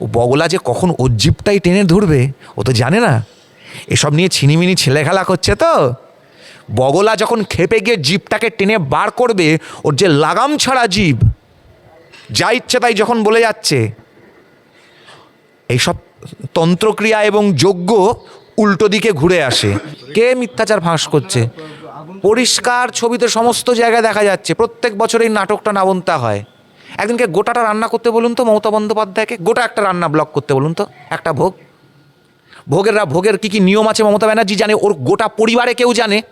ও বগলা যে কখন ওর টেনে ধরবে, ও তো জানে না। এসব নিয়ে ছিনিমিনি ছেলে খেলা করছে তো। বগলা যখন খেপে গিয়ে জিপটাকে টেনে বার করবে, ওর যে লাগাম ছাড়া জীব, যা ইচ্ছে তাই যখন বলে যাচ্ছে। এইসব তন্ত্রক্রিয়া এবং যজ্ঞ উল্টো দিকে ঘুরে আসে। কে মিথ্যাচার ফাঁস করছে? পরিষ্কার ছবিতে সমস্ত জায়গায় দেখা যাচ্ছে, প্রত্যেক বছর এই নাটকটা নাবন্তা হয়। একদিনকে গোটাটা রান্না করতে বলুন তো, মমতা বন্দ্যোপাধ্যায়কে গোটা একটা রান্না ব্লক করতে বলুন তো, একটা ভোগ। ভোগের ভোগের কী কী নিয়ম আছে মমতা ব্যানার্জি জানে, ওর গোটা পরিবারে কেউ জানে?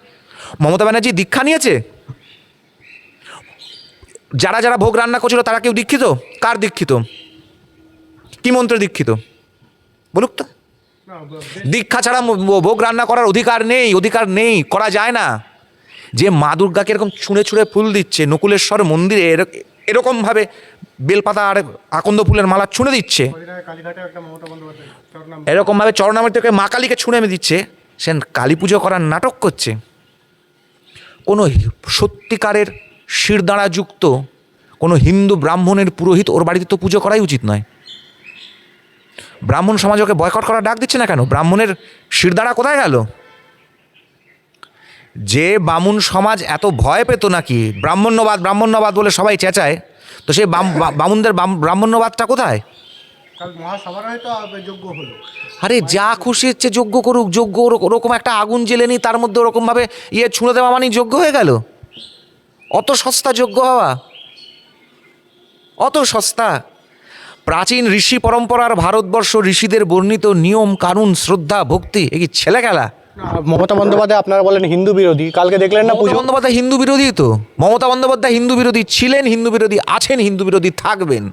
মমতা ব্যানার্জি দীক্ষা নিয়েছে? যারা যারা ভোগ রান্না করছিল, তারা কেউ দীক্ষিত? কার দীক্ষিত? কি মন্ত্রে দীক্ষিত? বলুক তো। দীক্ষা ছাড়া ভোগ রান্না করার অধিকার নেই অধিকার নেই, করা যায় না। যে মা দুর্গাকে এরকম ছুঁড়ে ছুঁড়ে ফুল দিচ্ছে, নকুলেশ্বর মন্দিরে এরকমভাবে বেলপাতা আর আকন্দ ফুলের মালা ছুঁড়ে দিচ্ছে। এরকমভাবে থেকে মা কালীকে ছুঁড়ে দিচ্ছে। সে কালী পুজো করার নাটক করছে। কোনো সত্যিকারের শিরদাঁড়াযুক্ত, কোনো হিন্দু ব্রাহ্মণের পুরোহিত ওর বাড়িতে তো পুজো করাই উচিত নয়। ব্রাহ্মণ সমাজকে বয়কট করার ডাক দিচ্ছে না কেন? ব্রাহ্মণের শিরদাঁড়া কোথায় গেল? যে বামুন সমাজ এত ভয় পেত নাকি? ব্রাহ্মণ্যবাদ ব্রাহ্মণ্যবাদ বলে সবাই চেঁচায়। তো সেই বামুনদের বাম- ব্রাহ্মণ্যবাদটা কোথায়? আরে যা খুশি হচ্ছে যোগ্য করুক যোগ্য ওরক- ওরকম একটা আগুন জ্বেলে নি তার মধ্যে ওরকমভাবে ইয়ে ছুঁড়ে দেওয়া মানে যোগ্য হয়ে গেল? অত সস্তা যোগ্য হওয়া? অত সস্তা? প্রাচীন ঋষি পরম্পরার ভারতবর্ষ ঋষিদের বর্ণিত নিয়ম কানুন শ্রদ্ধা ভক্তি এ কি ছেলে খেলা মমতা বন্দ্যোপাধ্যায় আপনারা বলেন হিন্দু বিরোধী কালকে দেখলেন না মমতা পুজো? বন্দ্যোপাধ্যায় হিন্দু বিরোধী তো? মমতা বন্দ্যোপাধ্যায় হিন্দু বিরোধী ছিলেন হিন্দু বিরোধী আছেন হিন্দু বিরোধী থাকবেন।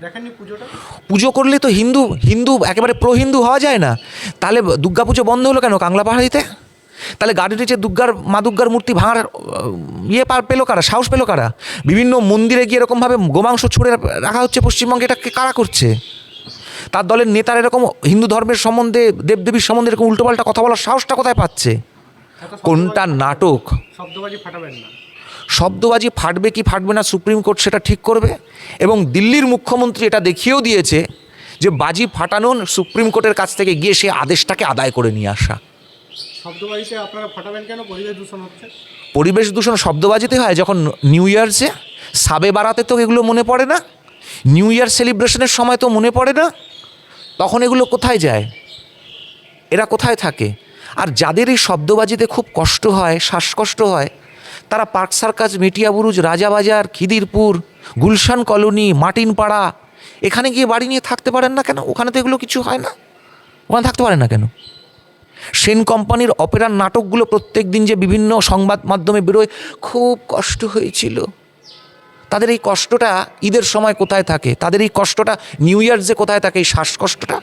পুজো করলে তো হিন্দু হিন্দু একেবারে প্রো হিন্দু হওয়া যায় না। তাহলে দুর্গা পুজো বন্ধ হলো কেন? কাংলা পাহাড়িতে তাহলে গাড়িতে যে দুর্গার মা দুর্গার মূর্তি ভাঙার ইয়ে পার পেল কারা? সাহস পেল কারা? বিভিন্ন মন্দিরে গিয়ে এরকমভাবে গোমাংস ছুঁড়ে রাখা হচ্ছে পশ্চিমবঙ্গে এটা কে- কারা করছে? তার দলের নেতারা এরকম হিন্দু ধর্মের সম্বন্ধে দেবদেবীর সম্বন্ধে এরকম উল্টোপাল্টা কথা বলার সাহসটা কোথায় পাচ্ছে? কোনটা নাটক? শব্দবাজি ফাটাবেন না। শব্দবাজি ফাটবে কি ফাটবে না সুপ্রিম কোর্ট সেটা ঠিক করবে? এবং দিল্লির মুখ্যমন্ত্রী এটা দেখিয়েও দিয়েছে যে বাজি ফাটানো সুপ্রিম কোর্টের কাছ থেকে গিয়ে সে আদেশটাকে আদায় করে নিয়ে আসা। শব্দবাজিতে আপনারা ফাটাবেন কেন? পরিবেশ দূষণ হচ্ছে। পরিবেশ দূষণ শব্দবাজিতে হয় যখন নিউ ইয়ার্সে সাবে বাড়াতে তো এগুলো মনে পড়ে না? নিউ ইয়ার সেলিব্রেশনের সময় তো মনে পড়ে না? তখন এগুলো কোথায় যায়? এরা কোথায় থাকে? আর যাদের এই শব্দবাজিতে খুব কষ্ট হয়, শ্বাসকষ্ট হয়, তারা পার্ক সার্কাস মেটিয়াবুরুজ রাজাবাজার খিদিরপুর, গুলশান কলোনি, মাটিনপাড়া, এখানে গিয়ে বাড়ি নিয়ে থাকতে পারেন না কেন? ওখানে তো এগুলো কিছু হয় না। ওখানে থাকতে পারেন না কেন? সেন কোম্পানির অপেরার নাটকগুলো প্রত্যেক দিন যে বিভিন্ন সংবাদ মাধ্যমে বেরোয়, খুব কষ্ট হয়েছিল। তাদের এই কষ্টটা ঈদের সময় কোথায় থাকে? তাদের এই কষ্টটা নিউ ইয়ার্সে কোথায় থাকে, এই শ্বাসকষ্টটা?